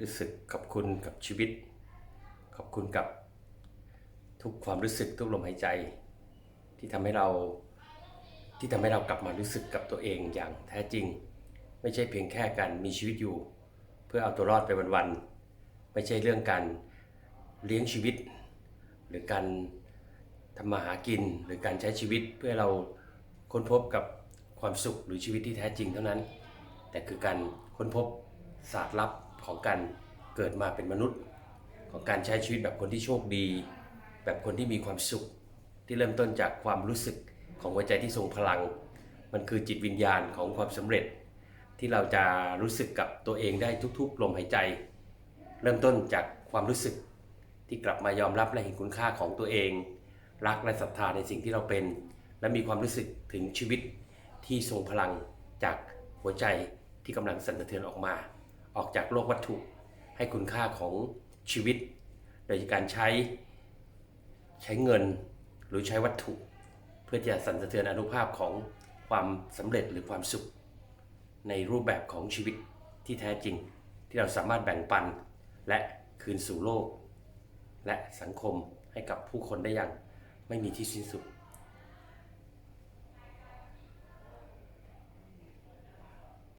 รู้สึกขอบคุณกับชีวิต ขอบคุณกับทุกความรู้สึกทุกลมหายใจ ที่ทำให้เราที่ทำให้เรากลับมารู้สึกกับตัวเองอย่างแท้จริง ไม่ใช่เพียงแค่การมีชีวิตอยู่ เพื่อเอาตัวรอดไปวันๆไม่ใช่เรื่องการเลี้ยงชีวิต หรือการทำมาหากินหรือการใช้ชีวิตเพื่อเราค้นพบกับความสุขหรือชีวิตที่แท้จริงเท่านั้น แต่คือการค้นพบศาสตร์ลับ ของการเกิดมาเป็นมนุษย์ ของการใช้ชีวิตแบบคนที่โชคดี แบบคนที่มีความสุข ที่เริ่มต้นจากความรู้สึกของหัวใจที่ทรงพลัง มันคือจิตวิญญาณของความสำเร็จ ที่เราจะรู้สึกกับตัวเองได้ทุกๆลมหายใจ เริ่มต้นจากความรู้สึกที่กลับมายอมรับและเห็นคุณค่าของตัวเอง รักและศรัทธาในสิ่งที่เราเป็น และมีความรู้สึกถึงชีวิตที่ทรงพลังจากหัวใจที่กำลังสั่นสะเทือนออกมา ออกจากโลกวัตถุ ให้คุณค่าของชีวิต โดยการใช้ใช้เงินหรือใช้วัตถุ เพื่อจะสั่นสะเทือนอนุภาพของความสำเร็จหรือความสุข ในรูปแบบของชีวิตที่แท้จริง ที่เราสามารถแบ่งปัน และคืนสู่โลก และสังคมให้กับผู้คนได้อย่างไม่มีที่สิ้นสุด